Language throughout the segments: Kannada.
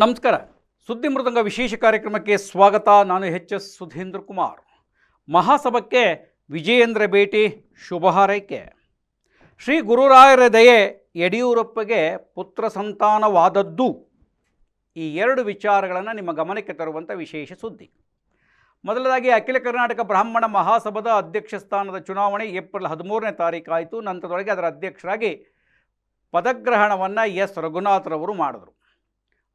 ನಮಸ್ಕಾರ. ಸುದ್ದಿ ಮೃದಂಗ ವಿಶೇಷ ಕಾರ್ಯಕ್ರಮಕ್ಕೆ ಸ್ವಾಗತ. ನಾನು ಎಚ್ ಎಸ್ ಸುಧೀಂದ್ರ ಕುಮಾರ್. ಮಹಾಸಭಕ್ಕೆ ವಿಜಯೇಂದ್ರ ಭೇಟಿ. ಶುಭ ಹಾರೈಕೆ. ಶ್ರೀ ಗುರುರಾಯರ ದಯೆ ಯಡಿಯೂರಪ್ಪಗೆ ಪುತ್ರ ಸಂತಾನವಾದದ್ದು. ಈ ಎರಡು ವಿಚಾರಗಳನ್ನು ನಿಮ್ಮ ಗಮನಕ್ಕೆ ತರುವಂಥ ವಿಶೇಷ ಸುದ್ದಿ. ಮೊದಲದಾಗಿ ಅಖಿಲ ಕರ್ನಾಟಕ ಬ್ರಾಹ್ಮಣ ಮಹಾಸಭಾದ ಅಧ್ಯಕ್ಷ ಸ್ಥಾನದ ಚುನಾವಣೆ ಏಪ್ರಿಲ್ ಹದಿಮೂರನೇ ತಾರೀಕಾಯಿತು ನಂತರದೊಳಗೆ ಅದರ ಅಧ್ಯಕ್ಷರಾಗಿ ಪದಗ್ರಹಣವನ್ನು ಎಸ್. ರಘುನಾಥ್ರವರು ಮಾಡಿದರು.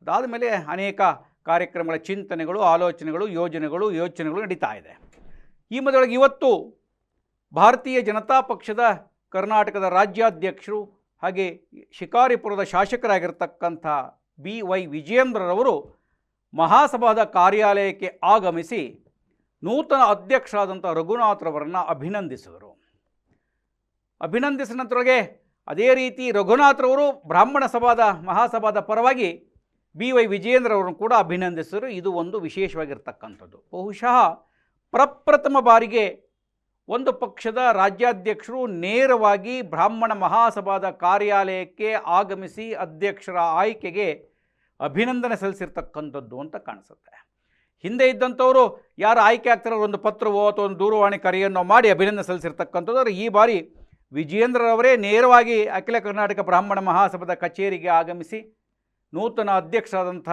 ಅದಾದ ಮೇಲೆ ಅನೇಕ ಕಾರ್ಯಕ್ರಮಗಳ ಚಿಂತನೆಗಳು, ಆಲೋಚನೆಗಳು, ಯೋಜನೆಗಳು, ಯೋಚನೆಗಳು ನಡೀತಾ ಇದೆ. ಈ ಮೊದಲೊಳಗೆ ಇವತ್ತು ಭಾರತೀಯ ಜನತಾ ಪಕ್ಷದ ಕರ್ನಾಟಕದ ರಾಜ್ಯಾಧ್ಯಕ್ಷರು ಹಾಗೆ ಶಿಕಾರಿಪುರದ ಶಾಸಕರಾಗಿರ್ತಕ್ಕಂಥ ಬಿ ವೈ ವಿಜಯೇಂದ್ರರವರು ಮಹಾಸಭಾದ ಕಾರ್ಯಾಲಯಕ್ಕೆ ಆಗಮಿಸಿ ನೂತನ ಅಧ್ಯಕ್ಷರಾದಂಥ ರಘುನಾಥ್ರವರನ್ನು ಅಭಿನಂದಿಸಿದರು ಅಭಿನಂದಿಸಿದ ನಂತರಗೆ ಅದೇ ರೀತಿ ರಘುನಾಥ್ರವರು ಬ್ರಾಹ್ಮಣ ಸಭಾದ ಮಹಾಸಭಾದ ಪರವಾಗಿ ಬಿ ವೈ ವಿಜಯೇಂದ್ರ ಅವರನ್ನು ಕೂಡ ಅಭಿನಂದಿಸಿದರು. ಇದು ಒಂದು ವಿಶೇಷವಾಗಿರ್ತಕ್ಕಂಥದ್ದು. ಬಹುಶಃ ಪ್ರಪ್ರಥಮ ಬಾರಿಗೆ ಒಂದು ಪಕ್ಷದ ರಾಜ್ಯಾಧ್ಯಕ್ಷರು ನೇರವಾಗಿ ಬ್ರಾಹ್ಮಣ ಮಹಾಸಭಾದ ಕಾರ್ಯಾಲಯಕ್ಕೆ ಆಗಮಿಸಿ ಅಧ್ಯಕ್ಷರ ಆಯ್ಕೆಗೆ ಅಭಿನಂದನೆ ಸಲ್ಲಿಸಿರ್ತಕ್ಕಂಥದ್ದು ಅಂತ ಕಾಣಿಸುತ್ತೆ. ಹಿಂದೆ ಇದ್ದಂಥವರು ಯಾರು ಆಯ್ಕೆ ಆಗ್ತಾರೋ ಒಂದು ಪತ್ರವೋ ಅಥವಾ ಒಂದು ದೂರವಾಣಿ ಕರೆಯನ್ನು ಮಾಡಿ ಅಭಿನಂದನೆ ಸಲ್ಲಿಸಿರ್ತಕ್ಕಂಥದ್ದು. ಈ ಬಾರಿ ವಿಜಯೇಂದ್ರರವರೇ ನೇರವಾಗಿ ಅಖಿಲ ಕರ್ನಾಟಕ ಬ್ರಾಹ್ಮಣ ಮಹಾಸಭಾದ ಕಚೇರಿಗೆ ಆಗಮಿಸಿ ನೂತನ ಅಧ್ಯಕ್ಷರಾದಂಥ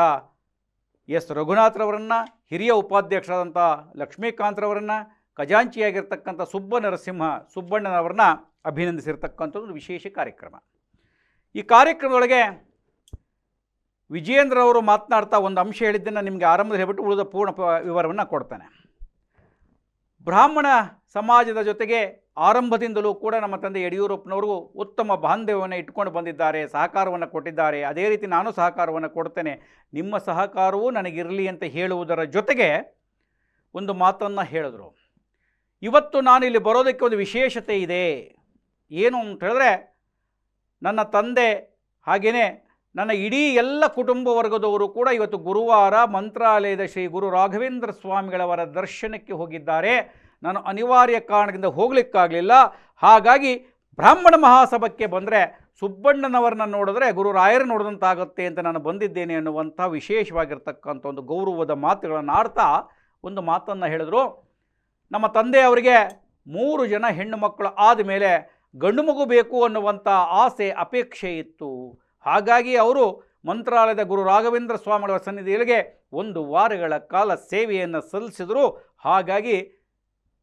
ಎಸ್. ರಘುನಾಥ್ರವರನ್ನು ಹಿರಿಯ ಉಪಾಧ್ಯಕ್ಷರಾದಂಥ ಲಕ್ಷ್ಮೀಕಾಂತ್ರವರನ್ನು ಖಜಾಂಚಿಯಾಗಿರ್ತಕ್ಕಂಥ ಸುಬ್ಬ ನರಸಿಂಹ ಸುಬ್ಬಣ್ಣನವರನ್ನ ಅಭಿನಂದಿಸಿರ್ತಕ್ಕಂಥದ್ದು ಒಂದು ವಿಶೇಷ ಕಾರ್ಯಕ್ರಮ. ಈ ಕಾರ್ಯಕ್ರಮದೊಳಗೆ ವಿಜಯೇಂದ್ರ ಅವರು ಮಾತನಾಡ್ತಾ ಒಂದು ಅಂಶ ಹೇಳಿದ್ದನ್ನು ನಿಮಗೆ ಆರಂಭದಲ್ಲಿ ಹೇಳ್ಬಿಟ್ಟು ಉಳಿದ ಪೂರ್ಣ ವಿವರವನ್ನು ಕೊಡ್ತಾನೆ. ಬ್ರಾಹ್ಮಣ ಸಮಾಜದ ಜೊತೆಗೆ ಆರಂಭದಿಂದಲೂ ಕೂಡ ನಮ್ಮ ತಂದೆ ಯಡಿಯೂರಪ್ಪನವರು ಉತ್ತಮ ಬಾಂಧವ್ಯವನ್ನು ಇಟ್ಕೊಂಡು ಬಂದಿದ್ದಾರೆ, ಸಹಕಾರವನ್ನು ಕೊಟ್ಟಿದ್ದಾರೆ. ಅದೇ ರೀತಿ ನಾನು ಸಹಕಾರವನ್ನು ಕೊಡ್ತೇನೆ. ನಿಮ್ಮ ಸಹಕಾರವೂ ನನಗಿರಲಿ ಅಂತ ಹೇಳುವುದರ ಜೊತೆಗೆ ಒಂದು ಮಾತನ್ನು ಹೇಳಿದರು. ಇವತ್ತು ನಾನು ಇಲ್ಲಿ ಬರೋದಕ್ಕೆ ಒಂದು ವಿಶೇಷತೆ ಇದೆ. ಏನು ಅಂತ ಹೇಳಿದ್ರೆ, ನನ್ನ ತಂದೆ ಹಾಗೆಯೇ ನನ್ನ ಇಡೀ ಎಲ್ಲ ಕುಟುಂಬ ವರ್ಗದವರು ಕೂಡ ಇವತ್ತು ಗುರುವಾರ ಮಂತ್ರಾಲಯದ ಶ್ರೀ ಗುರು ರಾಘವೇಂದ್ರ ಸ್ವಾಮಿಗಳವರ ದರ್ಶನಕ್ಕೆ ಹೋಗಿದ್ದಾರೆ. ನಾನು ಅನಿವಾರ್ಯ ಕಾರಣದಿಂದ ಹೋಗಲಿಕ್ಕಾಗಲಿಲ್ಲ. ಹಾಗಾಗಿ ಬ್ರಾಹ್ಮಣ ಮಹಾಸಭಕ್ಕೆ ಬಂದರೆ ಸುಬ್ಬಣ್ಣನವರನ್ನ ನೋಡಿದ್ರೆ ಗುರು ರಾಯರ ನೋಡಿದಂತಾಗುತ್ತೆ ಅಂತ ನಾನು ಬಂದಿದ್ದೇನೆ ಅನ್ನುವಂಥ ವಿಶೇಷವಾಗಿರ್ತಕ್ಕಂಥ ಒಂದು ಗೌರವದ ಮಾತುಗಳನ್ನು ಆಡ್ತಾ ಒಂದು ಮಾತನ್ನು ಹೇಳಿದ್ರು. ನಮ್ಮ ತಂದೆಯವರಿಗೆ ಮೂರು ಜನ ಹೆಣ್ಣು ಮಕ್ಕಳು ಆದಮೇಲೆ ಗಂಡು ಮಗು ಬೇಕು ಅನ್ನುವಂಥ ಆಸೆ, ಅಪೇಕ್ಷೆ ಇತ್ತು. ಹಾಗಾಗಿ ಅವರು ಮಂತ್ರಾಲಯದ ಗುರು ರಾಘವೇಂದ್ರ ಸ್ವಾಮಿಗಳ ಸನ್ನಿಧಿಗಳಿಗೆ ಒಂದು ವಾರಗಳ ಕಾಲ ಸೇವೆಯನ್ನು ಸಲ್ಲಿಸಿದರು. ಹಾಗಾಗಿ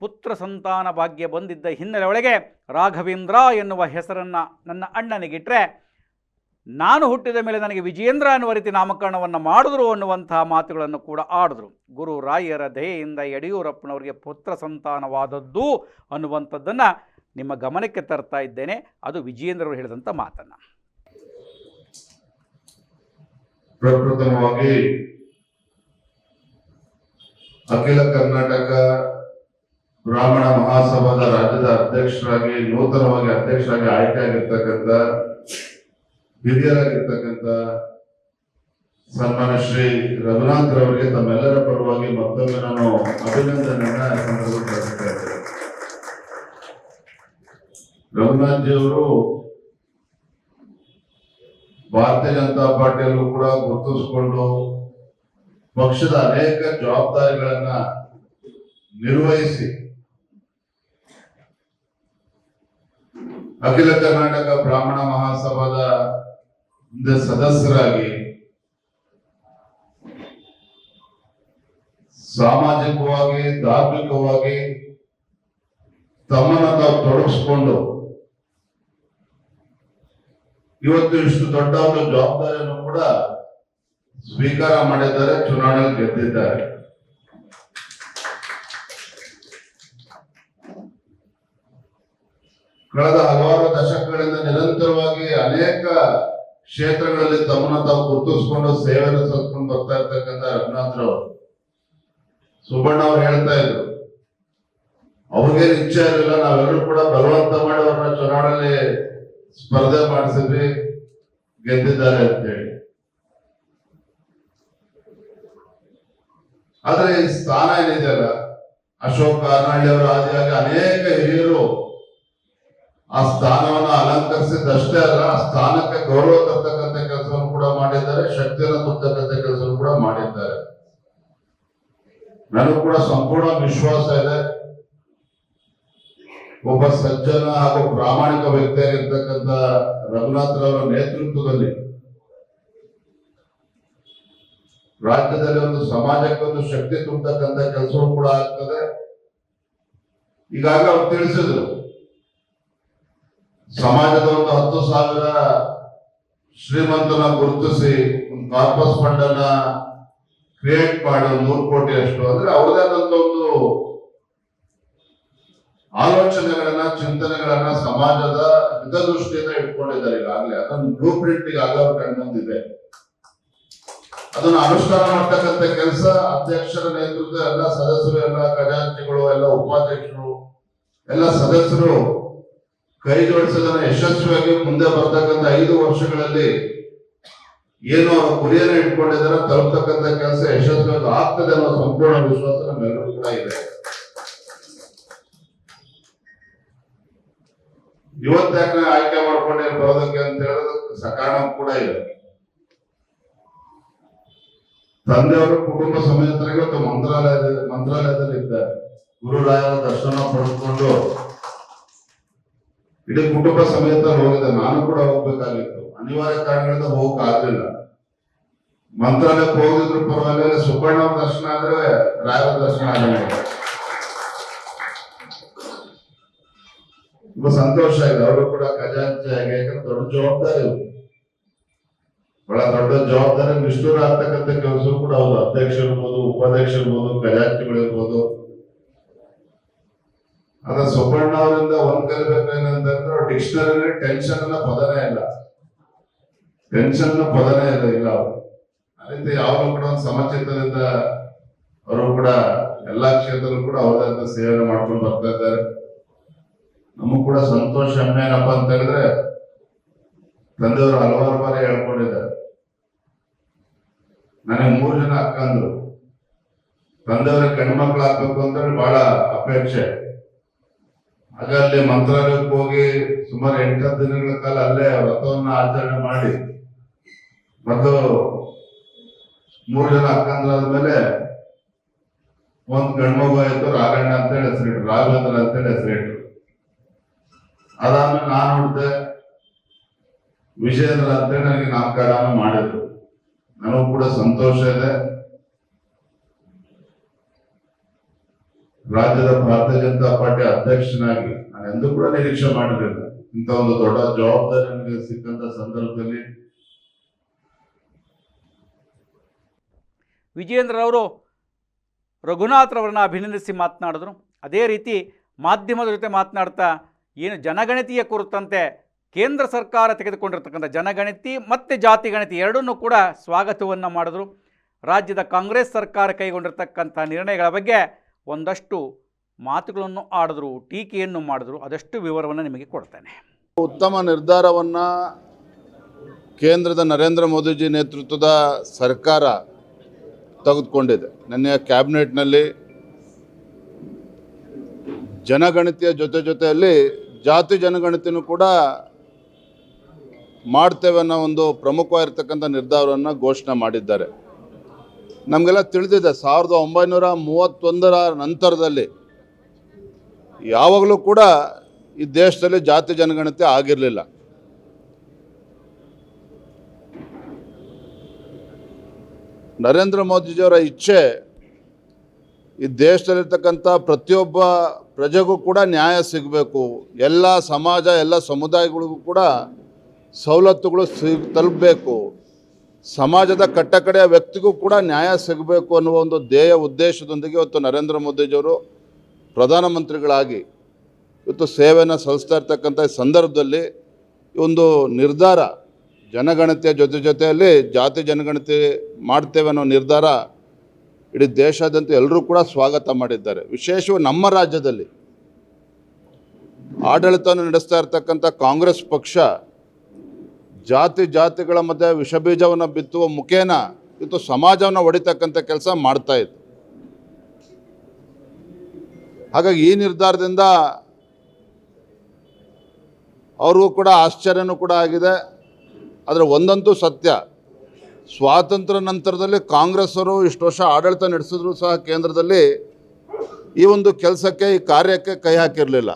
ಪುತ್ರ ಸಂತಾನ ಭಾಗ್ಯ ಬಂದಿದ್ದ ಹಿನ್ನೆಲೆ ಒಳಗೆ ರಾಘವೇಂದ್ರ ಎನ್ನುವ ಹೆಸರನ್ನು ನನ್ನ ಅಣ್ಣನಿಗಿಟ್ಟರೆ ನಾನು ಹುಟ್ಟಿದ ಮೇಲೆ ನನಗೆ ವಿಜಯೇಂದ್ರ ಅನ್ನುವ ರೀತಿ ನಾಮಕರಣವನ್ನು ಮಾಡಿದ್ರು ಅನ್ನುವಂತಹ ಮಾತುಗಳನ್ನು ಕೂಡ ಆಡಿದ್ರು. ಗುರು ರಾಯರ ದಯೆಯಿಂದ ಯಡಿಯೂರಪ್ಪನವರಿಗೆ ಪುತ್ರ ಸಂತಾನವಾದದ್ದು ಅನ್ನುವಂಥದ್ದನ್ನು ನಿಮ್ಮ ಗಮನಕ್ಕೆ ತರ್ತಾ ಇದ್ದೇನೆ. ಅದು ವಿಜಯೇಂದ್ರವರು ಹೇಳಿದಂಥ ಮಾತನ್ನು. ಪ್ರಕೃತವಾಗಿ ಅಖಿಲ ಕರ್ನಾಟಕ ಬ್ರಾಹ್ಮಣ ಮಹಾಸಭಾದ ರಾಜ್ಯದ ಅಧ್ಯಕ್ಷರಾಗಿ, ನೂತನವಾಗಿ ಅಧ್ಯಕ್ಷರಾಗಿ ಆಯ್ಕೆ ಆಗಿರ್ತಕ್ಕಂಥ ಹಿರಿಯರಾಗಿರ್ತಕ್ಕಂಥ ಸನ್ಮಾನ ಶ್ರೀ ರಘುನಾಥ್ ರವರಿಗೆ ತಮ್ಮೆಲ್ಲರ ಪರವಾಗಿ ಮತ್ತೊಮ್ಮೆ ನಾನು ಅಭಿನಂದನೆಯನ್ನ ಸಂದರ್ಭದಲ್ಲಿ ರಘುನಾಥ್ ಜಿಯವರು ಭಾರತೀಯ ಜನತಾ ಪಾರ್ಟಿಯಲ್ಲೂ ಕೂಡ ಗುರುತಿಸಿಕೊಂಡು ಪಕ್ಷದ ಅನೇಕ ಜವಾಬ್ದಾರಿಗಳನ್ನ ನಿರ್ವಹಿಸಿ ಅಖಿಲ ಕರ್ನಾಟಕ ಬ್ರಾಹ್ಮಣ ಮಹಾಸಭಾದ ಸದಸ್ಯರಾಗಿ ಸಾಮಾಜಿಕವಾಗಿ, ಧಾರ್ಮಿಕವಾಗಿ ತಮ್ಮನ್ನ ತಾವು ತೊಡಗಿಸ್ಕೊಂಡು ಇವತ್ತು ಇಷ್ಟು ದೊಡ್ಡ ಒಂದು ಜವಾಬ್ದಾರಿಯನ್ನು ಕೂಡ ಸ್ವೀಕಾರ ಮಾಡಿದ್ದಾರೆ, ಚುನಾವಣೆಯಲ್ಲಿ ಗೆದ್ದಿದ್ದಾರೆ. ಕಳೆದ ಹಲವಾರು ದಶಕಗಳಿಂದ ನಿರಂತರವಾಗಿ ಅನೇಕ ಕ್ಷೇತ್ರಗಳಲ್ಲಿ ತಮ್ಮನ್ನ ತಾವು ಗುರುತಿಸ್ಕೊಂಡು, ಸೇವೆಯನ್ನು ಸತ್ಕೊಂಡು ಬರ್ತಾ ಇರ್ತಕ್ಕಂಥ ರಘುನಾಥ್ ರಾವ್ ಸುಬ್ಬಣ್ಣ ಅವ್ರು ಹೇಳ್ತಾ ಇದ್ರು, ಅವ್ರಿಗೇನು ಇಚ್ಛೆ ಇರಲಿಲ್ಲ, ನಾವೆಲ್ಲರೂ ಕೂಡ ಬಲವಂತ ಮಾಡಿ ಅವ್ರನ್ನ ಚುನಾವಣೆಯಲ್ಲಿ ಸ್ಪರ್ಧೆ ಮಾಡಿಸಿದ್ವಿ, ಗೆದ್ದಿದ್ದಾರೆ ಅಂತ ಹೇಳಿ ಆದ್ರೆ ಈ ಸ್ಥಾನ ಏನಿದೆಯಲ್ಲ ಅಶೋಕ್ ಕಾರ್ನಾಳ್ಳಿ ಅವರು ಆದಿಯಾಗಿ ಅನೇಕ ಹಿರಿಯರು ಆ ಸ್ಥಾನವನ್ನ ಅಲಂಕರಿಸಿದಷ್ಟೇ ಅಲ್ಲ, ಆ ಸ್ಥಾನಕ್ಕೆ ಗೌರವ ತರ್ತಕ್ಕಂಥ ಕೆಲಸವನ್ನು ಕೂಡ ಮಾಡಿದ್ದಾರೆ, ಶಕ್ತಿಯನ್ನು ತುಂಬತಕ್ಕಂಥ ಕೆಲಸವನ್ನು ಕೂಡ ಮಾಡಿದ್ದಾರೆ. ನನಗೂ ಕೂಡ ಸಂಪೂರ್ಣ ವಿಶ್ವಾಸ ಇದೆ. ಒಬ್ಬ ಸಜ್ಜನ ಹಾಗೂ ಪ್ರಾಮಾಣಿಕ ವ್ಯಕ್ತಿಯಾಗಿರ್ತಕ್ಕಂಥ ರಘುನಾಥರವರ ನೇತೃತ್ವದಲ್ಲಿ ರಾಜ್ಯದಲ್ಲಿ ಒಂದು ಸಮಾಜಕ್ಕೆ ಒಂದು ಶಕ್ತಿ ತುಂಬತಕ್ಕಂಥ ಕೆಲಸವೂ ಕೂಡ ಆಗ್ತದೆ. ಈಗಾಗಲೇ ಅವ್ರು ತಿಳಿಸಿದ್ರು. ಸಮಾಜದ ಒಂದು ಹತ್ತು ಸಾವಿರ ಶ್ರೀಮಂತನ ಗುರುತಿಸಿ ಒಂದು ಕಾರ್ಪಸ್ ಫಂಡ್ ಅನ್ನ ಕ್ರಿಯೇಟ್ ಮಾಡಿ ನೂರು ಕೋಟಿ ಅಷ್ಟು. ಅಂದ್ರೆ ಅವ್ರದೇ ಆದಂತ ಒಂದು ಆಲೋಚನೆಗಳನ್ನ, ಚಿಂತನೆಗಳನ್ನ ಸಮಾಜದ ಹಿತದೃಷ್ಟಿಯಿಂದ ಇಟ್ಕೊಂಡಿದ್ದಾರೆ ಈಗಾಗಲೇ. ಅದೊಂದು ಬ್ಲೂ ಪ್ರಿಂಟ್ ಈಗಾಗಲೇ ಬಂದಿದೆ ಅದನ್ನ ಅನುಷ್ಠಾನ ಮಾಡ್ತಕ್ಕಂಥ ಕೆಲಸ ಅಧ್ಯಕ್ಷರ ನೇತೃತ್ವ ಎಲ್ಲ ಸದಸ್ಯರು, ಎಲ್ಲ ಖಜಾಂಚಿಗಳು, ಎಲ್ಲ ಉಪಾಧ್ಯಕ್ಷರು, ಎಲ್ಲ ಸದಸ್ಯರು ಕೈ ಜೋಡಿಸೋದನ್ನ ಯಶಸ್ವಿಯಾಗಿ ಮುಂದೆ ಬರ್ತಕ್ಕಂಥ ಐದು ವರ್ಷಗಳಲ್ಲಿ ಏನು ಅವರು ಗುರಿಯನ್ನು ಇಟ್ಕೊಂಡಿದ್ದಾರೆ, ತಲುಪ್ತಕ್ಕಂಥ ಕೆಲಸ ಯಶಸ್ವಿಯಾಗಿ ಆಗ್ತದೆ ಅನ್ನೋ ಸಂಪೂರ್ಣ ವಿಶ್ವಾಸ ನಮ್ಮೆಲ್ಲರೂ ಕೂಡ ಇದೆ. ಇವತ್ತಾಕ ಆಯ್ಕೆ ಮಾಡ್ಕೊಂಡೆ ಬರೋದಕ್ಕೆ ಅಂತ ಹೇಳೋದಕ್ಕೆ ಸಕಾರಣ ಕೂಡ ಇದೆ. ತಂದೆಯವರು ಕುಟುಂಬ ಸಮೇತರಿಗೆ ಮಂತ್ರಾಲಯದ ಮಂತ್ರಾಲಯದಲ್ಲಿ ಇದ್ದಾರೆ ಗುರುರಾಯರ ದರ್ಶನ ಪಡೆದುಕೊಂಡು ಇಡೀ ಕುಟುಂಬ ಸಮೇತ ಹೋಗಿದೆ ನಾನು ಕೂಡ ಹೋಗ್ಬೇಕಾಗಿತ್ತು. ಅನಿವಾರ್ಯ ಕಾರಣಗಳಿಂದ ಹೋಗಕ್ ಆಗ್ಲಿಲ್ಲ ಮಂತ್ರಾಲಯಕ್ಕೆ ಹೋಗಿದ್ರು ಪರವಾಗಿಲ್ಲ. ಸುಬ್ಬಣ್ಣ ದರ್ಶನ ಆದ್ರೆ ರಾಯರ ದರ್ಶನ ಆಗಲಿಲ್ಲ. ತುಂಬಾ ಸಂತೋಷ ಇದೆ. ಅವರು ಕೂಡ ಖಜಾಂಚಿ ಆಗಿ ದೊಡ್ಡ ಜವಾಬ್ದಾರಿ. ಬಹಳ ದೊಡ್ಡ ಜವಾಬ್ದಾರಿ. ನಿಷ್ಠೂರ ಆಗ್ತಕ್ಕಂಥ ಕೆಲಸ ಕೂಡ ಹೌದು. ಅಧ್ಯಕ್ಷ ಇರ್ಬೋದು, ಉಪಾಧ್ಯಕ್ಷ ಇರ್ಬೋದು ಖಜಾಂಚಿಗಳಿರ್ಬೋದು ಅದ ಸುಬ್ಬಣ್ಣ ಅವರಿಂದ ಒಂದ್ ಕಲಿಬೇಕೇನಂತಂದ್ರೆ ಡಿಕ್ಷನರಿ ಟೆನ್ಷನ್ ಅನ್ನೋ ಪದನೇ ಇಲ್ಲ. ಟೆನ್ಷನ್ ಪದನೇ ಇಲ್ಲ ಇಲ್ಲ ಅವರು. ಅದರಿಂದ ಯಾವಾಗ ಕೂಡ ಒಂದು ಸಮಚಿತ್ತದಿಂದ ಅವರು ಕೂಡ ಎಲ್ಲಾ ಕ್ಷೇತ್ರದಲ್ಲೂ ಕೂಡ ಅವರಂತ ಸೇವನೆ ಮಾಡ್ಕೊಂಡು ಬರ್ತಾ ಇದ್ದಾರೆ. ನಮಗ್ ಕೂಡ ಸಂತೋಷ ಹೆಮ್ಮೆ ಏನಪ್ಪ ಅಂತ ಹೇಳಿದ್ರೆ ತಂದೆಯವರು ಹಲವಾರು ಬಾರಿ ಹೇಳ್ಕೊಂಡಿದ್ದಾರೆ. ನನಗೆ ಮೂರು ಜನ ಅಕ್ಕಂದ್ರು. ತಂದೆಯವರ ಗಂಡ್ಮಕ್ಳು ಆಗ್ಬೇಕು ಅಂತ ಹೇಳಿ ಬಹಳ ಅಪೇಕ್ಷೆ. ಆಗ ಅಲ್ಲಿ ಮಂತ್ರಾಲಯಕ್ಕೆ ಹೋಗಿ ಸುಮಾರು ಎಂಟತ್ತು ದಿನಗಳ ಕಾಲ ಅಲ್ಲೇ ವ್ರತವನ್ನ ಆಚರಣೆ ಮಾಡಿ. ಮತ್ತು ಮೂರು ಜನ ಅಕ್ಕಂದ್ರಾದ್ಮೇಲೆ ಒಂದ್ ಗಂಡ್ಮಗು ಆಯ್ತು, ರಾಘಣ್ಣ ಅಂತ ಹೇಳಿ ಹೆಸರಿಟ್ರು, ರಾಘವೇಂದ್ರ ಅಂತ ಹೇಳಿ ಹೆಸರಿಟ್ರು. ಅದಾದ್ಮೇಲೆ ನಾನು ನೋಡಿದೆ ವಿಜೇಂದ್ರ ಅಂತೇಳಿ ನನಗೆ ನಾಮಕರಣ ಮಾಡಿದ್ರು. ನನಗೂ ಕೂಡ ಸಂತೋಷ ಇದೆ. ರಾಜ್ಯದ ಭಾರತೀಯ ಜನತಾ ಪಾರ್ಟಿ ಅಧ್ಯಕ್ಷನಾಗಿ ನಾನು ಎಂದೂ ಕೂಡ ನಿರೀಕ್ಷೆ ಮಾಡಿರಲಿಲ್ಲ ಇಂತ ಒಂದು ದೊಡ್ಡ ಜವಾಬ್ದಾರಿ ನನಗೆ ಸಿಕ್ಕಂತ ಸಂದರ್ಭದಲ್ಲಿ. ವಿಜಯೇಂದ್ರರವರು ರಘುನಾಥ್ರವರನ್ನ ಅಭಿನಂದಿಸಿ ಮಾತನಾಡಿದ್ರು. ಅದೇ ರೀತಿ ಮಾಧ್ಯಮದ ಜೊತೆ ಮಾತನಾಡ್ತಾ ಏನು ಜನಗಣತಿಯ ಕುರಿತಂತೆ ಕೇಂದ್ರ ಸರ್ಕಾರ ತೆಗೆದುಕೊಂಡಿರ್ತಕ್ಕಂಥ ಜನಗಣತಿ ಮತ್ತು ಜಾತಿ ಗಣತಿ ಎರಡನ್ನೂ ಕೂಡ ಸ್ವಾಗತವನ್ನು ಮಾಡಿದ್ರು. ರಾಜ್ಯದ ಕಾಂಗ್ರೆಸ್ ಸರ್ಕಾರ ಕೈಗೊಂಡಿರ್ತಕ್ಕಂಥ ನಿರ್ಣಯಗಳ ಬಗ್ಗೆ ಒಂದಷ್ಟು ಮಾತುಗಳನ್ನು ಆಡಿದ್ರು, ಟೀಕೆಯನ್ನು ಮಾಡಿದ್ರು, ಅದಷ್ಟು ವಿವರವನ್ನು ನಿಮಗೆ ಕೊಡ್ತೇನೆ. ಉತ್ತಮ ನಿರ್ಧಾರವನ್ನು ಕೇಂದ್ರದ ನರೇಂದ್ರ ಮೋದಿಜಿ ನೇತೃತ್ವದ ಸರ್ಕಾರ ತೆಗೆದುಕೊಂಡಿದೆ. ನಿನ್ನೆಯ ಕ್ಯಾಬಿನೆಟ್ನಲ್ಲಿ ಜನಗಣತಿಯ ಜೊತೆ ಜೊತೆಯಲ್ಲಿ ಜಾತಿ ಜನಗಣತಿನೂ ಕೂಡ ಮಾಡ್ತೇವೆ ಅನ್ನೋ ಒಂದು ಪ್ರಮುಖವಾಗಿರ್ತಕ್ಕಂಥ ನಿರ್ಧಾರವನ್ನು ಘೋಷಣೆ ಮಾಡಿದ್ದಾರೆ. ನಮಗೆಲ್ಲ ತಿಳಿದಿದೆ, ಸಾವಿರದ ಒಂಬೈನೂರ ಮೂವತ್ತೊಂದರ ನಂತರದಲ್ಲಿ ಯಾವಾಗಲೂ ಕೂಡ ಈ ದೇಶದಲ್ಲಿ ಜಾತಿ ಜನಗಣತಿ ಆಗಿರಲಿಲ್ಲ. ನರೇಂದ್ರ ಮೋದಿಜಿಯವರ ಇಚ್ಛೆ ಈ ದೇಶದಲ್ಲಿರ್ತಕ್ಕಂಥ ಪ್ರತಿಯೊಬ್ಬ ಪ್ರಜೆಗೂ ಕೂಡ ನ್ಯಾಯ ಸಿಗಬೇಕು. ಎಲ್ಲ ಸಮಾಜ, ಎಲ್ಲ ಸಮುದಾಯಗಳಿಗೂ ಕೂಡ ಸವಲತ್ತುಗಳು ಸಿ ತಲುಪಬೇಕು. ಸಮಾಜದ ಕಟ್ಟಕಡೆಯ ವ್ಯಕ್ತಿಗೂ ಕೂಡ ನ್ಯಾಯ ಸಿಗಬೇಕು ಅನ್ನುವ ಒಂದು ಧ್ಯೇಯ ಉದ್ದೇಶದೊಂದಿಗೆ ಇವತ್ತು ನರೇಂದ್ರ ಮೋದಿಜಿಯವರು ಪ್ರಧಾನಮಂತ್ರಿಗಳಾಗಿ ಇವತ್ತು ಸೇವೆಯನ್ನು ಸಲ್ಲಿಸ್ತಾ ಇರ್ತಕ್ಕಂಥ ಸಂದರ್ಭದಲ್ಲಿ ಒಂದು ನಿರ್ಧಾರ ಜನಗಣತಿಯ ಜೊತೆ ಜೊತೆಯಲ್ಲಿ ಜಾತಿ ಜನಗಣತಿ ಮಾಡ್ತೇವೆ ಅನ್ನೋ ನಿರ್ಧಾರ ಇಡೀ ದೇಶಾದ್ಯಂತ ಎಲ್ಲರೂ ಕೂಡ ಸ್ವಾಗತ ಮಾಡಿದ್ದಾರೆ. ವಿಶೇಷವಾಗಿ ನಮ್ಮ ರಾಜ್ಯದಲ್ಲಿ ಆಡಳಿತವನ್ನು ನಡೆಸ್ತಾ ಇರ್ತಕ್ಕಂಥ ಕಾಂಗ್ರೆಸ್ ಪಕ್ಷ ಜಾತಿ ಜಾತಿಗಳ ಮಧ್ಯೆ ವಿಷಬೀಜವನ್ನು ಬಿತ್ತುವ ಮುಖೇನ ಇದು ಸಮಾಜವನ್ನು ಹೊಡಿತಕ್ಕಂಥ ಕೆಲಸ ಮಾಡ್ತಾ ಇತ್ತು. ಹಾಗಾಗಿ ಈ ನಿರ್ಧಾರದಿಂದ ಅವ್ರಿಗೂ ಕೂಡ ಆಶ್ಚರ್ಯನೂ ಕೂಡ ಆಗಿದೆ. ಆದರೆ ಒಂದಂತೂ ಸತ್ಯ, ಸ್ವಾತಂತ್ರ್ಯ ನಂತರದಲ್ಲಿ ಕಾಂಗ್ರೆಸ್ ಅವರು ಇಷ್ಟು ವರ್ಷ ಆಡಳಿತ ನಡೆಸಿದ್ರು ಸಹ ಕೇಂದ್ರದಲ್ಲಿ ಈ ಒಂದು ಕೆಲಸಕ್ಕೆ, ಈ ಕಾರ್ಯಕ್ಕೆ ಕೈ ಹಾಕಿರಲಿಲ್ಲ.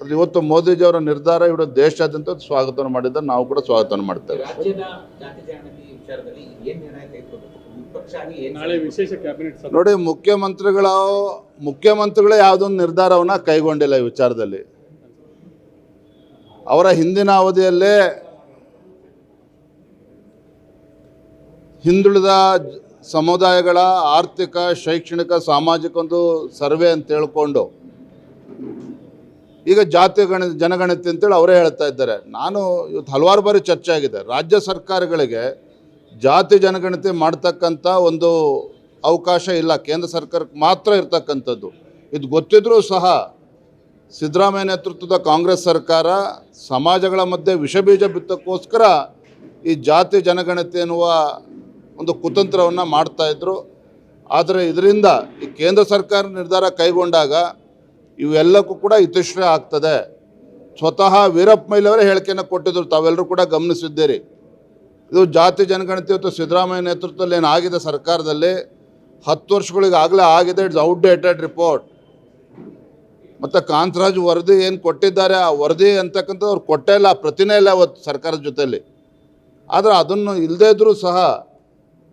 ಅದು ಇವತ್ತು ಮೋದಿಜಿಯವರ ನಿರ್ಧಾರ ಇವರು ದೇಶಾದ್ಯಂತ ಸ್ವಾಗತವನ್ನು ಮಾಡಿದ್ದಾರೆ ನಾವು ಕೂಡ ಸ್ವಾಗತವನ್ನು ಮಾಡ್ತೇವೆ. ಜಾತಿ ಜನಗಣತಿ ವಿಚಾರದಲ್ಲಿ ಏನ್ ನಿರ್ಣಯ ತೆಗೆದುಕೋಬೇಕು ವಿಪಕ್ಷ ಆಗಿ ನಾಳೆ ವಿಶೇಷ ಕ್ಯಾಬಿನೆಟ್ ಸಭೆ. ನೋಡಿ ಮುಖ್ಯಮಂತ್ರಿಗಳ ಮುಖ್ಯಮಂತ್ರಿಗಳೇ ಯಾವುದೊಂದು ನಿರ್ಧಾರವನ್ನು ಕೈಗೊಂಡಿಲ್ಲ ಈ ವಿಚಾರದಲ್ಲಿ. ಅವರ ಹಿಂದಿನ ಅವಧಿಯಲ್ಲೇ ಹಿಂದುಳಿದ ಸಮುದಾಯಗಳ ಆರ್ಥಿಕ ಶೈಕ್ಷಣಿಕ ಸಾಮಾಜಿಕ ಒಂದು ಸರ್ವೆ ಅಂತ ಹೇಳ್ಕೊಂಡು ಈಗ ಜಾತಿ ಗಣ, ಜನಗಣತಿ ಅಂತೇಳಿ ಅವರೇ ಹೇಳ್ತಾ ಇದ್ದಾರೆ. ನಾನು ಇವತ್ತು ಹಲವಾರು ಬಾರಿ ಚರ್ಚೆ ಆಗಿದೆ. ರಾಜ್ಯ ಸರ್ಕಾರಗಳಿಗೆ ಜಾತಿ ಜನಗಣತಿ ಮಾಡ್ತಕ್ಕಂಥ ಒಂದು ಅವಕಾಶ ಇಲ್ಲ. ಕೇಂದ್ರ ಸರ್ಕಾರಕ್ಕೆ ಮಾತ್ರ ಇರ್ತಕ್ಕಂಥದ್ದು. ಇದು ಗೊತ್ತಿದ್ರೂ ಸಹ ಸಿದ್ದರಾಮಯ್ಯ ನೇತೃತ್ವದ ಕಾಂಗ್ರೆಸ್ ಸರ್ಕಾರ ಸಮಾಜಗಳ ಮಧ್ಯೆ ವಿಷಬೀಜ ಬಿತ್ತಕ್ಕೋಸ್ಕರ ಈ ಜಾತಿ ಜನಗಣತಿ ಎನ್ನುವ ಒಂದು ಕುತಂತ್ರವನ್ನು ಮಾಡ್ತಾಯಿದ್ರು ಆದರೆ ಇದರಿಂದ ಈ ಕೇಂದ್ರ ಸರ್ಕಾರ ನಿರ್ಧಾರ ಕೈಗೊಂಡಾಗ ಇವೆಲ್ಲಕ್ಕೂ ಕೂಡ ಇತಿಶ್ರಯ ಆಗ್ತದೆ. ಸ್ವತಃ ವೀರಪ್ಪ ಮೈಲವರೇ ಹೇಳಿಕೆಯನ್ನು ಕೊಟ್ಟಿದ್ರು, ತಾವೆಲ್ಲರೂ ಕೂಡ ಗಮನಿಸಿದ್ದೀರಿ. ಇದು ಜಾತಿ ಜನಗಣತಿ ಮತ್ತು ಸಿದ್ದರಾಮಯ್ಯ ನೇತೃತ್ವದಲ್ಲಿ ಏನಾಗಿದೆ ಸರ್ಕಾರದಲ್ಲಿ? ಹತ್ತು ವರ್ಷಗಳಿಗಾಗಲೇ ಆಗಿದೆ, ಇಟ್ಸ್ ಔಟ್ಡೇಟೆಡ್ ರಿಪೋರ್ಟ್. ಮತ್ತು ಕಾಂತರಾಜ್ ವರದಿ ಏನು ಕೊಟ್ಟಿದ್ದಾರೆ, ಆ ವರದಿ ಅಂತಕ್ಕಂಥದ್ದು ಅವ್ರು ಕೊಟ್ಟೇ ಇಲ್ಲ, ಪ್ರತಿನೇ ಇಲ್ಲ ಅವತ್ತು ಸರ್ಕಾರದ ಜೊತೆಯಲ್ಲಿ. ಆದರೆ ಅದನ್ನು ಇಲ್ಲದೇ ಇದ್ದರೂ ಸಹ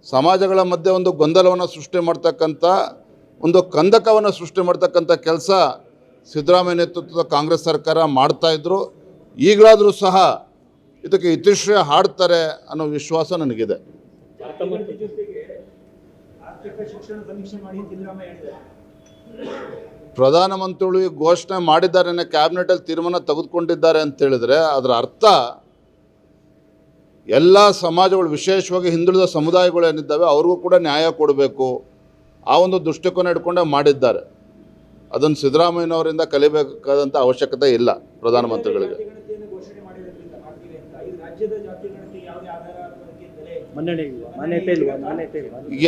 ಸಮಾಜಗಳ ಮಧ್ಯೆ ಒಂದು ಗೊಂದಲವನ್ನು ಸೃಷ್ಟಿ ಮಾಡ್ತಕ್ಕಂಥ, ಒಂದು ಕಂದಕವನ್ನು ಸೃಷ್ಟಿ ಮಾಡ್ತಕ್ಕಂಥ ಕೆಲಸ ಸಿದ್ದರಾಮಯ್ಯ ನೇತೃತ್ವದ ಕಾಂಗ್ರೆಸ್ ಸರ್ಕಾರ ಮಾಡ್ತಾಯಿದ್ರು ಈಗಲಾದರೂ ಸಹ ಇದಕ್ಕೆ ಇತಿಶ್ರಯ ಹಾಡ್ತಾರೆ ಅನ್ನೋ ವಿಶ್ವಾಸ ನನಗಿದೆ. ಪ್ರಧಾನಮಂತ್ರಿಗಳು ಈ ಘೋಷಣೆ ಮಾಡಿದ್ದಾರೆ ಕ್ಯಾಬಿನೆಟಲ್ಲಿ ತೀರ್ಮಾನ ತೆಗೆದುಕೊಂಡಿದ್ದಾರೆ ಅಂತ ಹೇಳಿದ್ರೆ, ಅದರ ಅರ್ಥ ಎಲ್ಲ ಸಮಾಜಗಳು, ವಿಶೇಷವಾಗಿ ಹಿಂದುಳಿದ ಸಮುದಾಯಗಳು ಏನಿದ್ದಾವೆ, ಅವ್ರಿಗೂ ಕೂಡ ನ್ಯಾಯ ಕೊಡಬೇಕು. ಆ ಒಂದು ದೃಷ್ಟಿಕೋನ ಇಟ್ಕೊಂಡೇ ಮಾಡಿದ್ದಾರೆ. ಅದನ್ನು ಸಿದ್ದರಾಮಯ್ಯನವರಿಂದ ಕಲಿಬೇಕಾದಂಥ ಅವಶ್ಯಕತೆ ಇಲ್ಲ ಪ್ರಧಾನಮಂತ್ರಿಗಳಿಗೆ.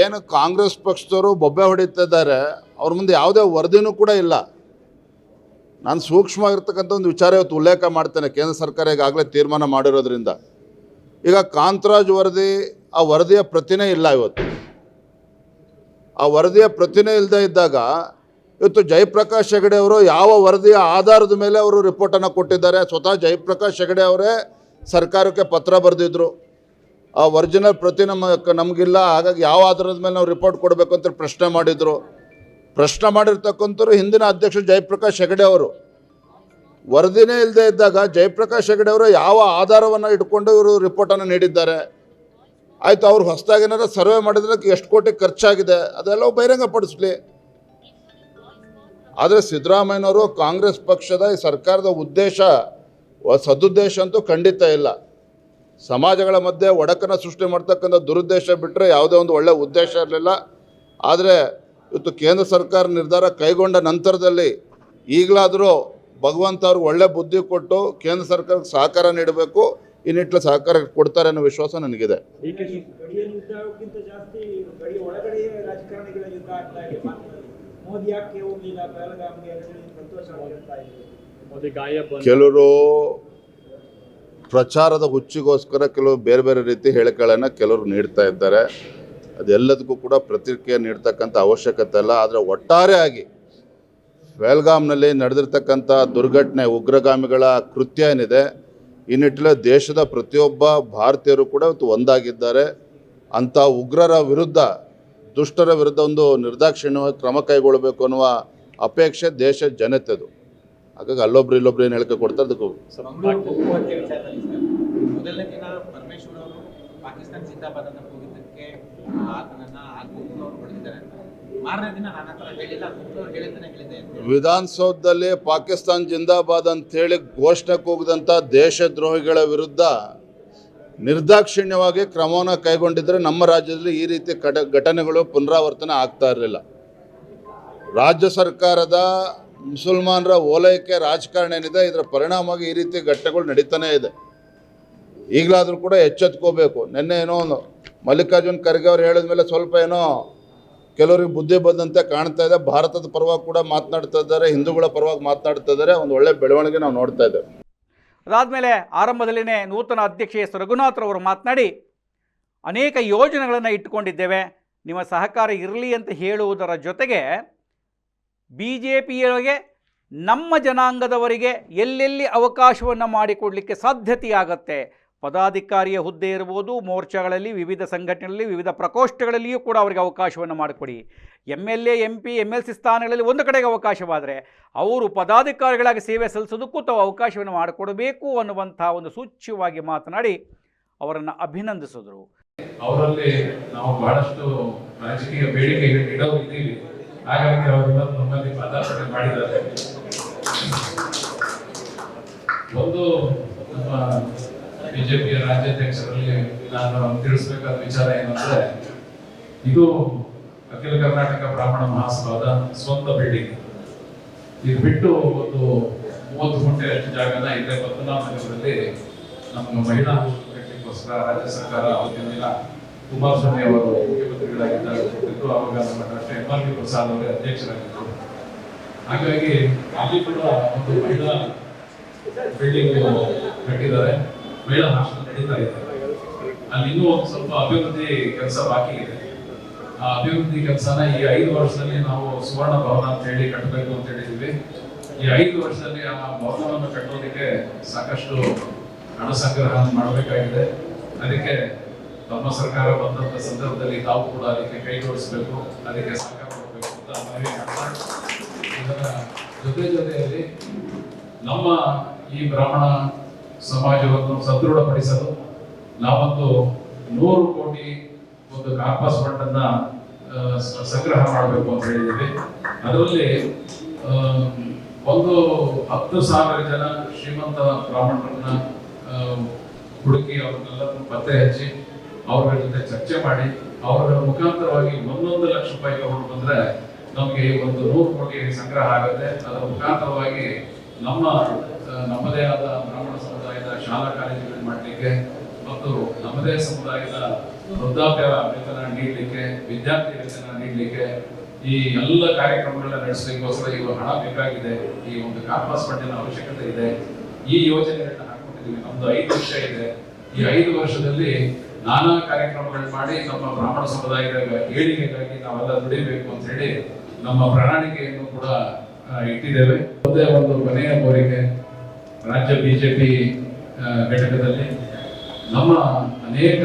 ಏನು ಕಾಂಗ್ರೆಸ್ ಪಕ್ಷದವರು ಬೊಬ್ಬೆ ಹೊಡಿತಿದ್ದಾರೆ ಅವ್ರ ಮುಂದೆ ಯಾವುದೇ ವರದಿನೂ ಕೂಡ ಇಲ್ಲ. ನಾನು ಸೂಕ್ಷ್ಮವಾಗಿರ್ತಕ್ಕಂಥ ಒಂದು ವಿಚಾರ ಇವತ್ತು ಉಲ್ಲೇಖ ಮಾಡ್ತೇನೆ ಕೇಂದ್ರ ಸರ್ಕಾರ ಈಗಾಗಲೇ ತೀರ್ಮಾನ ಮಾಡಿರೋದ್ರಿಂದ. ಈಗ ಕಾಂತರಾಜ್ ವರದಿ ಆ ವರದಿಯ ಪ್ರತಿನೇ ಇಲ್ಲ ಇವತ್ತು. ಆ ವರದಿಯ ಪ್ರತಿನೇ ಇಲ್ಲದೆ ಇದ್ದಾಗ ಇವತ್ತು ಜಯಪ್ರಕಾಶ್ ಹೆಗಡೆ ಅವರು ಯಾವ ವರದಿಯ ಆಧಾರದ ಮೇಲೆ ಅವರು ರಿಪೋರ್ಟನ್ನು ಕೊಟ್ಟಿದ್ದಾರೆ, ಸ್ವತಃ ಜಯಪ್ರಕಾಶ್ ಹೆಗಡೆ ಅವರೇ ಸರ್ಕಾರಕ್ಕೆ ಪತ್ರ ಬರೆದಿದ್ರು. ಆ ಒರಿಜಿನಲ್ ಪ್ರತಿ ನಮ್ಮ ನಮಗಿಲ್ಲ, ಹಾಗಾಗಿ ಯಾವ ಆಧಾರದ ಮೇಲೆ ನಾವು ರಿಪೋರ್ಟ್ ಕೊಡಬೇಕು ಅಂತ ಪ್ರಶ್ನೆ ಮಾಡಿದರು. ಪ್ರಶ್ನೆ ಮಾಡಿರ್ತಕ್ಕಂಥವ್ರು ಹಿಂದಿನ ಅಧ್ಯಕ್ಷ ಜಯಪ್ರಕಾಶ್ ಹೆಗಡೆ ಅವರು. ವರದಿನೇ ಇಲ್ಲದೆ ಇದ್ದಾಗ ಜಯಪ್ರಕಾಶ್ ಹೆಗಡೆ ಅವರು ಯಾವ ಆಧಾರವನ್ನು ಇಟ್ಕೊಂಡು ಇವರು ರಿಪೋರ್ಟನ್ನು ನೀಡಿದ್ದಾರೆ. ಆಯಿತು, ಅವ್ರು ಹೊಸದಾಗಿ ಏನಾದ್ರು ಸರ್ವೆ ಮಾಡಿದ್ರೆ ಎಷ್ಟು ಕೋಟಿ ಖರ್ಚಾಗಿದೆ, ಅದೆಲ್ಲವೂ ಬಹಿರಂಗಪಡಿಸ್ಲಿ. ಆದರೆ ಸಿದ್ದರಾಮಯ್ಯನವರು ಕಾಂಗ್ರೆಸ್ ಪಕ್ಷದ ಈ ಸರ್ಕಾರದ ಉದ್ದೇಶ ಸದುದ್ದೇಶ ಅಂತೂ ಖಂಡಿತ ಇಲ್ಲ. ಸಮಾಜಗಳ ಮಧ್ಯೆ ಒಡಕನ್ನು ಸೃಷ್ಟಿ ಮಾಡ್ತಕ್ಕಂಥ ದುರುದ್ದೇಶ ಬಿಟ್ಟರೆ ಯಾವುದೇ ಒಂದು ಒಳ್ಳೆಯ ಉದ್ದೇಶ ಇರಲಿಲ್ಲ. ಆದರೆ ಇವತ್ತು ಕೇಂದ್ರ ಸರ್ಕಾರ ನಿರ್ಧಾರ ಕೈಗೊಂಡ ನಂತರದಲ್ಲಿ ಈಗಲಾದರೂ ಭಗವಂತ ಅವ್ರಿಗೆ ಒಳ್ಳೆ ಬುದ್ಧಿ ಕೊಟ್ಟು ಕೇಂದ್ರ ಸರ್ಕಾರಕ್ಕೆ ಸಹಕಾರ ನೀಡಬೇಕು. ಈ ನಿಟ್ಟಿನಲ್ಲಿ ಸಹಕಾರ ಕೊಡ್ತಾರೆ ಅನ್ನೋ ವಿಶ್ವಾಸ ನನಗಿದೆ. ಮೋದಿ ಯಾಕೆ ಹೋಗ್ಲಿಲ್ಲ ಬೆಳಗಾವಿಗೆ ಸಂತೋಷ ಮೋದಿ ಗಾಯ ಬಂದ್ ಕೆಲವರು ಪ್ರಚಾರದ ಹುಚ್ಚಿಗೋಸ್ಕರ ಕೆಲವು ಬೇರೆ ಬೇರೆ ರೀತಿ ಹೇಳಿಕೆಗಳನ್ನು ಕೆಲವರು ನೀಡ್ತಾ ಇದ್ದಾರೆ. ಅದೆಲ್ಲದಕ್ಕೂ ಕೂಡ ಪ್ರತಿಕ್ರಿಯೆ ನೀಡ್ತಕ್ಕಂಥ ಅವಶ್ಯಕತೆ ಅಲ್ಲ. ಆದರೆ ಒಟ್ಟಾರೆಯಾಗಿ ಬೆಲ್ಗಾಮ್ನಲ್ಲಿ ನಡೆದಿರ್ತಕ್ಕಂಥ ದುರ್ಘಟನೆ ಉಗ್ರಗಾಮಿಗಳ ಕೃತ್ಯ ಏನಿದೆ ಈ ನಿಟ್ಟಿನಲ್ಲಿ ದೇಶದ ಪ್ರತಿಯೊಬ್ಬ ಭಾರತೀಯರು ಕೂಡ ಇವತ್ತು ಒಂದಾಗಿದ್ದಾರೆ. ಅಂಥ ಉಗ್ರರ ವಿರುದ್ಧ ದುಷ್ಟರ ವಿರುದ್ಧ ಒಂದು ನಿರ್ದಾಕ್ಷಿಣ್ಯವಾಗಿ ಕ್ರಮ ಕೈಗೊಳ್ಳಬೇಕು ಅನ್ನುವ ಅಪೇಕ್ಷೆ ದೇಶ ಜನತೆದು. ಹಾಗಾಗಿ ಅಲ್ಲೊಬ್ರು ಇಲ್ಲೊಬ್ರು ಏನು ಹೇಳಿಕೆ ಕೊಡ್ತಾರೆ ಅದಕ್ಕೂ ಅವರು ಪಾಕಿಸ್ತಾನ ಜಿಂದಾಬಾದ್ ಅಂತ. ಹೇಳಿ. ವಿಧಾನಸೌಧದಲ್ಲಿ ಪಾಕಿಸ್ತಾನ್ ಜಿಂದಾಬಾದ್ ಅಂತೇಳಿ ಘೋಷಣೆ ಕೂಗಿದಂತ ದೇಶದ್ರೋಹಿಗಳ ವಿರುದ್ಧ ನಿರ್ದಾಕ್ಷಿಣ್ಯವಾಗಿ ಕ್ರಮವನ್ನು ಕೈಗೊಂಡಿದ್ದರೆ ನಮ್ಮ ರಾಜ್ಯದಲ್ಲಿ ಈ ರೀತಿ ಕಟ ಘಟನೆಗಳು ಪುನರಾವರ್ತನೆ ಆಗ್ತಾ ಇರಲಿಲ್ಲ. ರಾಜ್ಯ ಸರ್ಕಾರದ ಮುಸಲ್ಮಾನರ ಓಲೈಕೆ ರಾಜಕಾರಣ ಏನಿದೆ, ಇದರ ಪರಿಣಾಮವಾಗಿ ಈ ರೀತಿ ಘಟನೆಗಳು ನಡೀತಾನೇ ಇದೆ. ಈಗಲಾದರೂ ಕೂಡ ಎಚ್ಚೆತ್ಕೋಬೇಕು. ನಿನ್ನೆ ಏನೋ ಒಂದು ಮಲ್ಲಿಕಾರ್ಜುನ್ ಖರ್ಗೆ ಅವ್ರು ಹೇಳಿದ ಮೇಲೆ ಸ್ವಲ್ಪ ಏನೋ ಕೆಲವರಿಗೆ ಬುದ್ಧಿ ಬಂದಂತೆ ಕಾಣ್ತಾ ಇದೆ. ಭಾರತದ ಪರವಾಗಿ ಕೂಡ ಮಾತನಾಡ್ತಾ ಇದ್ದಾರೆ, ಹಿಂದೂಗಳ ಪರವಾಗಿ ಮಾತನಾಡ್ತಾ ಇದ್ದಾರೆ. ಒಂದು ಒಳ್ಳೆ ಬೆಳವಣಿಗೆ ನಾವು ನೋಡ್ತಾ ಇದ್ದೇವೆ. ಅದಾದಮೇಲೆ ಆರಂಭದಲ್ಲಿನೇ ನೂತನ ಅಧ್ಯಕ್ಷ ಎಸ್ ರಘುನಾಥ್ರವರು ಮಾತನಾಡಿ, ಅನೇಕ ಯೋಜನೆಗಳನ್ನು ಇಟ್ಟುಕೊಂಡಿದ್ದೇವೆ, ನಿಮ್ಮ ಸಹಕಾರ ಇರಲಿ ಅಂತ ಹೇಳುವುದರ ಜೊತೆಗೆ ಬಿ ಜೆ ಪಿಯೊಳಗೆ ನಮ್ಮ ಜನಾಂಗದವರಿಗೆ ಎಲ್ಲೆಲ್ಲಿ ಅವಕಾಶವನ್ನು ಮಾಡಿಕೊಡಲಿಕ್ಕೆ ಸಾಧ್ಯತೆಯಾಗತ್ತೆ ಪದಾಧಿಕಾರಿಯ ಹುದ್ದೆ ಇರ್ಬೋದು, ಮೋರ್ಚಾಗಳಲ್ಲಿ, ವಿವಿಧ ಸಂಘಟನೆಗಳಲ್ಲಿ, ವಿವಿಧ ಪ್ರಕೋಷ್ಠಗಳಲ್ಲಿಯೂ ಕೂಡ ಅವರಿಗೆ ಅವಕಾಶವನ್ನು ಮಾಡಿಕೊಡಿ. M L A M P M L C ಸ್ಥಾನಗಳಲ್ಲಿ ಒಂದು ಕಡೆಗೆ ಅವಕಾಶವಾದರೆ ಅವರು ಪದಾಧಿಕಾರಿಗಳಾಗಿ ಸೇವೆ ಸಲ್ಲಿಸೋದಕ್ಕೂ ತಾವು ಅವಕಾಶವನ್ನು ಮಾಡಿಕೊಡಬೇಕು ಅನ್ನುವಂಥ ಒಂದು ಸೂಚ್ಯವಾಗಿ ಮಾತನಾಡಿ ಅವರನ್ನು ಅಭಿನಂದಿಸಿದರು. ಅವರಲ್ಲಿ ನಾವು ಬಹಳಷ್ಟು ರಾಜಕೀಯ ಬೇಡಿಕೆ ಹಾಗಾಗಿ ಪದಾರ್ಪಣೆ ಮಾಡಿದ್ದಾರೆ. ಒಂದು ಬಿಜೆಪಿಯ ರಾಜ್ಯಾಧ್ಯಕ್ಷರಲ್ಲಿ ನಾನು ತಿಳಿಸ್ಬೇಕಾದ ವಿಚಾರ ಏನಂದ್ರೆ, ಇದು ಅಖಿಲ ಕರ್ನಾಟಕ ಬ್ರಾಹ್ಮಣ ಮಹಾಸಭಾದ ಸ್ವಂತ ಬಿಲ್ಡಿಂಗ್ ಇದು ಬಿಟ್ಟು ಒಂದು ಮೂವತ್ತು ಗುಂಟೆ ಅಷ್ಟು ಜಾಗನ ಇದೆ ಪದ್ಮನಾಭನಗರದಲ್ಲಿ ನಮ್ಮ ಮಹಿಳಾ ಕಟ್ಟಲಿಕ್ಕೋಸ್ಕರ ರಾಜ್ಯ ಸರ್ಕಾರ ಅವತ್ತಿನ ದಿನ ಕುಮಾರಸ್ವಾಮಿ ಅವರು ಮುಖ್ಯಮಂತ್ರಿಗಳಾಗಿದ್ದಾಗ ಕೊಟ್ಟಿದ್ರು ಅವಾಗ ನಮ್ಮ doctor M R P Prasad ಅವರೇ ಅಧ್ಯಕ್ಷರಾಗಿದ್ದರು. ಹಾಗಾಗಿ ಅಲ್ಲಿ ಕೂಡ ಒಂದು ಮಹಿಳಾ ಬಿಲ್ಡಿಂಗ್ ಕಟ್ಟಿದ್ದಾರೆ. ಮಹಿಳಾ ಹಾಸ್ಟೆಲ್ ನಡೀತಾ ಇದೆ. ಅಲ್ಲಿ ಇನ್ನೂ ಒಂದು ಸ್ವಲ್ಪ ಅಭಿವೃದ್ಧಿ ಕೆಲಸ ಬಾಕಿ ಇದೆ. ಆ ಅಭಿವೃದ್ಧಿ ಕೆಲಸನ ಈ ಐದು ವರ್ಷದಲ್ಲಿ ನಾವು ಸುವರ್ಣ ಭವನ ಅಂತ ಹೇಳಿ ಕಟ್ಟಬೇಕು ಅಂತ ಹೇಳಿದ್ವಿ ಈ ಐದು ವರ್ಷದಲ್ಲಿ ಆ ಭವನವನ್ನು ಕಟ್ಟೋದಕ್ಕೆ ಸಾಕಷ್ಟು ಹಣ ಸಂಗ್ರಹ ಮಾಡಬೇಕಾಗಿದೆ. ಅದಕ್ಕೆ ನಮ್ಮ ಸರ್ಕಾರ ಬಂದಂತ ಸಂದರ್ಭದಲ್ಲಿ ತಾವು ಕೂಡ ಅದಕ್ಕೆ ಕೈ ಜೋಡಿಸಬೇಕು, ಅದಕ್ಕೆ ಸಹಕಾರ ಕೊಡಬೇಕು ಅಂತ ಮನವಿ ಮಾಡ್ತಾ ಇದರ ಜೊತೆ ಜೊತೆಯಲ್ಲಿ ನಮ್ಮ ಈ ಬ್ರಾಹ್ಮಣ ಸಮಾಜವನ್ನು ಸದೃಢಪಡಿಸಲು ನಾವೊಂದು ನೂರು ಕೋಟಿ ಒಂದು ಕಾರ್ಪಸ್ ಫಂಡ್ ಅನ್ನ ಸಂಗ್ರಹ ಮಾಡಬೇಕು ಅಂತ ಹೇಳಿದ್ದೀವಿ. ಅದರಲ್ಲಿ ಒಂದು ಹತ್ತು ಸಾವಿರ ಜನ ಶ್ರೀಮಂತ ಬ್ರಾಹ್ಮಣರನ್ನ ಹುಡುಕಿ ಅವ್ರನ್ನೆಲ್ಲರನ್ನು ಪತ್ತೆ ಹಚ್ಚಿ ಅವ್ರ ಜೊತೆ ಚರ್ಚೆ ಮಾಡಿ ಅವರ ಮುಖಾಂತರವಾಗಿ ಒಂದೊಂದು ಲಕ್ಷ ರೂಪಾಯಿ ತಗೊಂಡು ಬಂದ್ರೆ ನಮಗೆ ಒಂದು ನೂರು ಕೋಟಿ ಸಂಗ್ರಹ ಆಗುತ್ತೆ. ಅದರ ಮುಖಾಂತರವಾಗಿ ನಮ್ಮ ನಮ್ಮದೇ ಆದ ಬ್ರಾಹ್ಮಣ ಶಾಲಾ ಕಾಲೇಜುಗಳು ಮಾಡಲಿಕ್ಕೆ ಮತ್ತು ನಮ್ಮದೇ ಸಮುದಾಯದ ವೃದ್ಧಾಪ್ಯ ವೇತನ ನೀಡಲಿಕ್ಕೆ, ವಿದ್ಯಾರ್ಥಿ ವೇತನ ನೀಡಲಿಕ್ಕೆ ಈ ಎಲ್ಲ ಕಾರ್ಯಕ್ರಮಗಳನ್ನ ನಡೆಸಲಿಕ್ಕೋಸ್ಕರ ಇವಾಗ ಹಣ ಬೇಕಾಗಿದೆ. ಈ ಒಂದು ಕಾರ್ಪಸ್ ಫಂಡಿನ ಅವಶ್ಯಕತೆ ಇದೆ. ಈ ಯೋಜನೆಗಳನ್ನ ಹಾಕೊಂಡಿದ್ದೀವಿ ನಮ್ದು ಐದು ವರ್ಷ ಇದೆ. ಈ ಐದು ವರ್ಷದಲ್ಲಿ ನಾನಾ ಕಾರ್ಯಕ್ರಮಗಳು ಮಾಡಿ ನಮ್ಮ ಬ್ರಾಹ್ಮಣ ಸಮುದಾಯದ ಏಳಿಗೆಗಾಗಿ ನಾವೆಲ್ಲ ದುಡಿಬೇಕು ಅಂತ ಹೇಳಿ ನಮ್ಮ ಪ್ರಣಾಳಿಕೆಯನ್ನು ಕೂಡ ಇಟ್ಟಿದ್ದೇವೆ. ಒಂದೇ ಒಂದು ಕೊನೆಯ ಕೋರಿಕೆ. ರಾಜ್ಯ ಬಿಜೆಪಿ ಘಟಕದಲ್ಲಿ ನಮ್ಮ ಅನೇಕ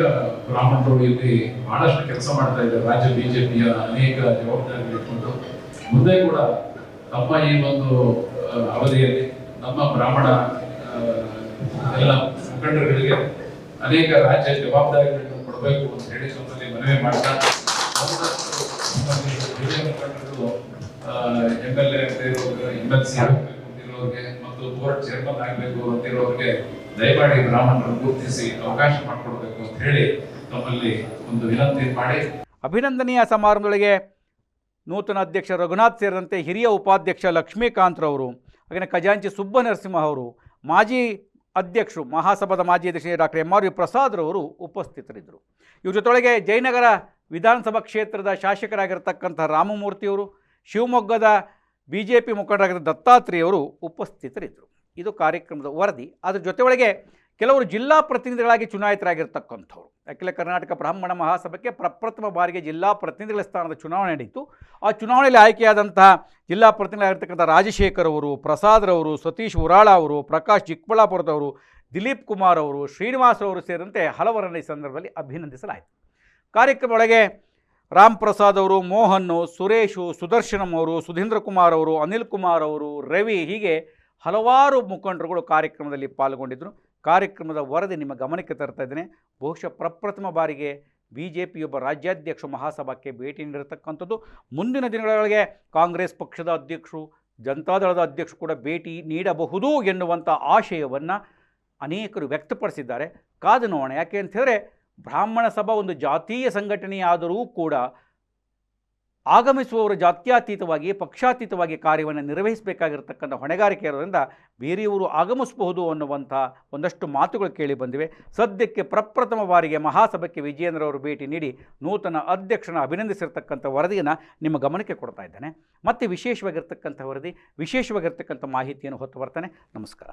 ಬ್ರಾಹ್ಮಣರು ಇಲ್ಲಿ ಬಹಳಷ್ಟು ಕೆಲಸ ಮಾಡ್ತಾ ಇದ್ದಾರೆ. ರಾಜ್ಯ ಬಿಜೆಪಿಯ ಅನೇಕ ಜವಾಬ್ದಾರಿಗಳು ಇಟ್ಕೊಂಡು ಮುಂದೆ ಕೂಡ ತಮ್ಮ ಈ ಒಂದು ಅವಧಿಯಲ್ಲಿ ನಮ್ಮ ಬ್ರಾಹ್ಮಣ ಎಲ್ಲ ಮುಖಂಡರುಗಳಿಗೆ ಅನೇಕ ರಾಜ್ಯ ಜವಾಬ್ದಾರಿಗಳನ್ನು ಕೊಡಬೇಕು ಅಂತ ಹೇಳಿ ನಮ್ಮಲ್ಲಿ ಮನವಿ ಮಾಡ್ತಾ M L A M L C board chairman ಆಗಬೇಕು ಅಂತಿರೋರಿಗೆ ದಯಮಾಡಿ ಬ್ರಾಹ್ಮಣರು ಗುರುತಿಸಿ ಅವಕಾಶ ಮಾಡಿಕೊಡ್ಬೇಕು ಅಂತ ಹೇಳಿ ತಮ್ಮಲ್ಲಿ ಒಂದು ವಿನಂತಿ ಮಾಡಿ. ಅಭಿನಂದನೀಯ ಸಮಾರಂಭದೊಳಗೆ ನೂತನ ಅಧ್ಯಕ್ಷ ರಘುನಾಥ್ ಸೇರಿದಂತೆ ಹಿರಿಯ ಉಪಾಧ್ಯಕ್ಷ ಲಕ್ಷ್ಮೀಕಾಂತ್ರವರು ಹಾಗೆಯೇ ಖಜಾಂಚಿ ಸುಬ್ಬ ನರಸಿಂಹ ಅವರು, ಮಾಜಿ ಅಧ್ಯಕ್ಷರು, ಮಹಾಸಭಾದ ಮಾಜಿ ಅಧ್ಯಕ್ಷ ಡಾಕ್ಟರ್ ಎಂ ಆರ್ ವಿ ಪ್ರಸಾದ್ರವರು ಉಪಸ್ಥಿತರಿದ್ದರು. ಇವ್ರ ಜೊತೆಗೆ ಜಯನಗರ ವಿಧಾನಸಭಾ ಕ್ಷೇತ್ರದ ಶಾಸಕರಾಗಿರ್ತಕ್ಕಂಥ ರಾಮಮೂರ್ತಿಯವರು, ಶಿವಮೊಗ್ಗದ ಬಿ ಜೆ ಪಿ ಮುಖಂಡರಾಗಿದ್ದ ದತ್ತಾತ್ರೇಯವರು ಉಪಸ್ಥಿತರಿದ್ದರು. ಇದು ಕಾರ್ಯಕ್ರಮದ ವರದಿ. ಅದರ ಒಳಗೆ ಕೆಲವರು ಜಿಲ್ಲಾ ಪ್ರತಿನಿಧಿಗಳಾಗಿ ಚುನಾಯಿತರಾಗಿರ್ತಕ್ಕಂಥವ್ರು. ಅಖಿಲ ಕರ್ನಾಟಕ ಬ್ರಾಹ್ಮಣ ಮಹಾಸಭೆಗೆ ಪ್ರಪ್ರಥಮ ಬಾರಿಗೆ ಜಿಲ್ಲಾ ಪ್ರತಿನಿಧಿಗಳ ಸ್ಥಾನದ ಚುನಾವಣೆ ನಡೆಯಿತು ಆ ಚುನಾವಣೆಯಲ್ಲಿ ಆಯ್ಕೆಯಾದಂತಹ ಜಿಲ್ಲಾ ಪ್ರತಿನಿಧಿಗಳಾಗಿರ್ತಕ್ಕಂಥ ರಾಜಶೇಖರ್ ಅವರು ಪ್ರಸಾದ್ರವರು ಸತೀಶ್ ಉರಾಳ ಅವರು, ಪ್ರಕಾಶ್ ಚಿಕ್ಕಬಳ್ಳಾಪುರದವರು, ದಿಲೀಪ್ ಕುಮಾರ್ ಅವರು, ಶ್ರೀನಿವಾಸ್ ಅವರು ಸೇರಿದಂತೆ ಹಲವರನ್ನು ಈ ಸಂದರ್ಭದಲ್ಲಿ ಅಭಿನಂದಿಸಲಾಯಿತು. ಕಾರ್ಯಕ್ರಮ ಒಳಗೆ ರಾಮ್ ಪ್ರಸಾದ್ ಅವರು, ಮೋಹನ್, ಸುರೇಶು, ಸುದರ್ಶನಂ ಅವರು, ಸುಧೀಂದ್ರ ಕುಮಾರ್ ಅವರು, ಅನಿಲ್ ಕುಮಾರ್ ಅವರು, ರವಿ ಹೀಗೆ ಹಲವಾರು ಮುಖಂಡರುಗಳು ಕಾರ್ಯಕ್ರಮದಲ್ಲಿ ಪಾಲ್ಗೊಂಡಿದ್ದರು. ಕಾರ್ಯಕ್ರಮದ ವರದಿ ನಿಮ್ಮ ಗಮನಕ್ಕೆ ತರ್ತಾ ಇದ್ದೇನೆ. ಬಹುಶಃ ಪ್ರಪ್ರಥಮ ಬಾರಿಗೆ ಬಿ ಜೆ ಪಿಯೊಬ್ಬ ರಾಜ್ಯಾಧ್ಯಕ್ಷ ಮಹಾಸಭಾಕ್ಕೆ ಭೇಟಿ ನೀಡಿರತಕ್ಕಂಥದ್ದು. ಮುಂದಿನ ದಿನಗಳೊಳಗೆ ಕಾಂಗ್ರೆಸ್ ಪಕ್ಷದ ಅಧ್ಯಕ್ಷರು ಜನತಾದಳದ ಅಧ್ಯಕ್ಷರು ಕೂಡ ಭೇಟಿ ನೀಡಬಹುದು ಎನ್ನುವಂಥ ಆಶಯವನ್ನು ಅನೇಕರು ವ್ಯಕ್ತಪಡಿಸಿದ್ದಾರೆ. ಕಾದು ನೋಡೋಣ. ಯಾಕೆ ಅಂತ ಹೇಳಿದ್ರೆ, ಬ್ರಾಹ್ಮಣ ಸಭಾ ಒಂದು ಜಾತೀಯ ಸಂಘಟನೆಯಾದರೂ ಕೂಡ ಆಗಮಿಸುವವರು ಜಾತ್ಯಾತೀತವಾಗಿ, ಪಕ್ಷಾತೀತವಾಗಿ ಕಾರ್ಯವನ್ನು ನಿರ್ವಹಿಸಬೇಕಾಗಿರ್ತಕ್ಕಂಥ ಹೊಣೆಗಾರಿಕೆ ಇರೋದ್ರಿಂದ ಬೇರೆಯವರು ಆಗಮಿಸಬಹುದು ಅನ್ನುವಂಥ ಒಂದಷ್ಟು ಮಾತುಗಳು ಕೇಳಿ ಬಂದಿವೆ. ಸದ್ಯಕ್ಕೆ ಪ್ರಪ್ರಥಮ ಬಾರಿಗೆ ಮಹಾಸಭೆಗೆ ವಿಜಯೇಂದ್ರ ಅವರು ಭೇಟಿ ನೀಡಿ ನೂತನ ಅಧ್ಯಕ್ಷನ ಅಭಿನಂದಿಸಿರ್ತಕ್ಕಂಥ ವರದಿಯನ್ನು ನಿಮ್ಮ ಗಮನಕ್ಕೆ ಕೊಡ್ತಾ ಇದ್ದೇನೆ. ಮತ್ತೆ ವಿಶೇಷವಾಗಿರ್ತಕ್ಕಂಥ ವರದಿ, ವಿಶೇಷವಾಗಿರ್ತಕ್ಕಂಥ ಮಾಹಿತಿಯನ್ನು ಹೊತ್ತು ಬರ್ತಾನೆ. ನಮಸ್ಕಾರ.